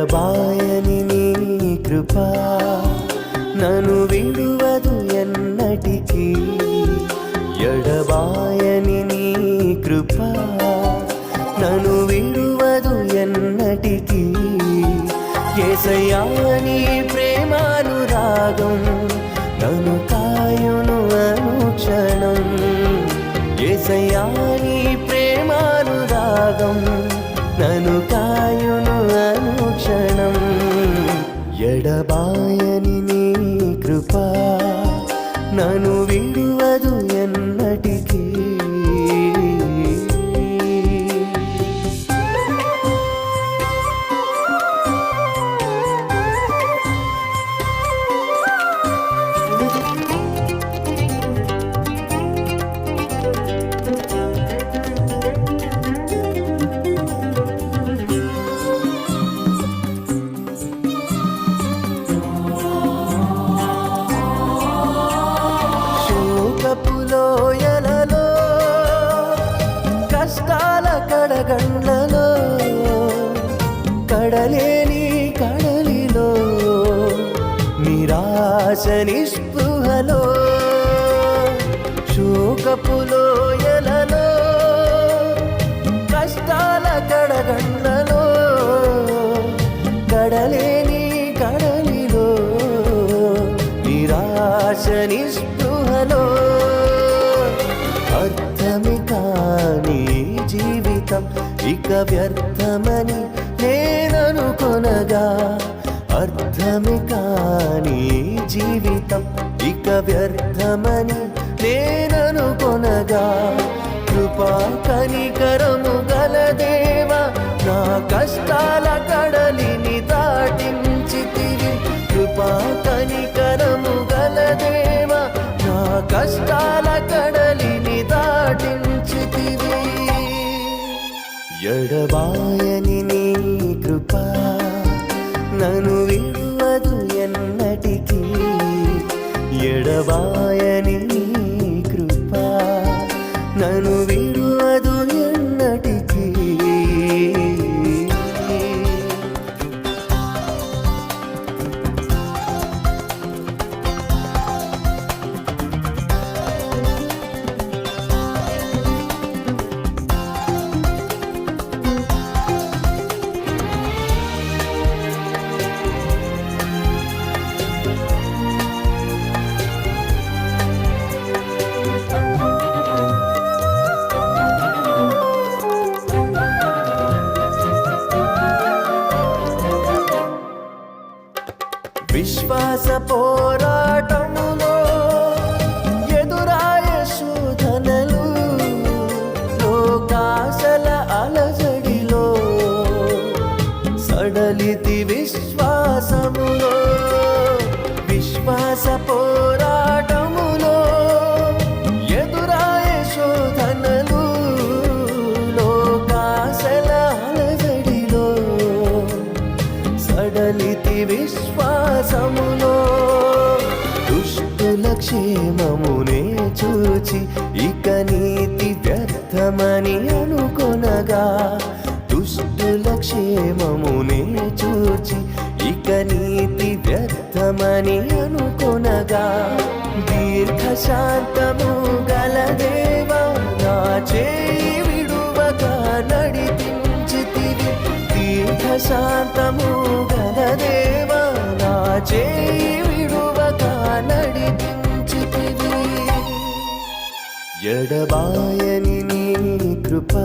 ఎడబాయని నీ కృప. నను విడువదు ఎన్నటికీ. ఎడబాయని నీ కృప. నను విడువదు ఎన్నటికీ. ఏసయ్యా ప్రేమానురాగం నను కాయును అనుక్షణం ఏసయ్యా ప్రేమానురాగం నను కా ఎడబాయని నీ కృప నన్ను విడువదు ఎన్నటికీ. ఆశ నిస్పృహలో శోకపులోయలలో కష్టాల కడగండ్లలో కడలేని కడలిలో నిరాశ నిస్పృహలో అర్థమి కాని జీవితం ఇక వ్యర్థమని నేననుకొనగా అర్థమి కాని జీవితం ఇక వ్యర్థమని నేననుకొనగా కృపా కనికరము గల దేవా నా కష్టాల కడలిని దాటించితివి. కృపా కనికరము గల దేవా నా కష్టాల కడలిని దాటించితివి. ఎడబాయని నీ కృపా నను Oh. క్షేమమునే చూచి ఇక నీతి వ్యర్థమని అనుకొనగా దుష్టుల క్షేమమునే చూచి ఇక నీతి వ్యర్థమని అనుకొనగా దీర్ఘ శాంతము గల దేవా నా చేయి విడువక నడిపించితివి. దీర్ఘ శాంతము గల దేవా నా చేయి ఎడబాయని నీ కృపా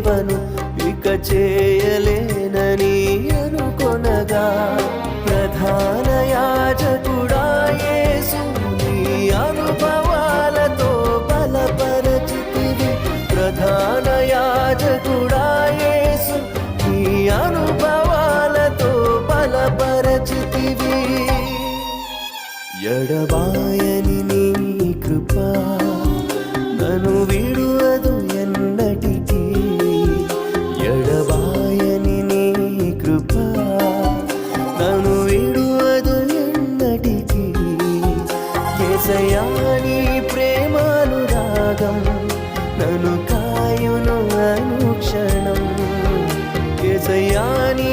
సేవను ఇక చేయలేనని అనుకొనగా ప్రధాన యాజకుడా యేసు నీ అనుభవాలతో బలపరచితివి. ప్రధాన యాజకుడా యేసు నీ అనుభవాలతో బలపరచితివి. ఎడబాయని నీ కృప నను విడువదు కాయును అనుక్షణం కేసయా నీ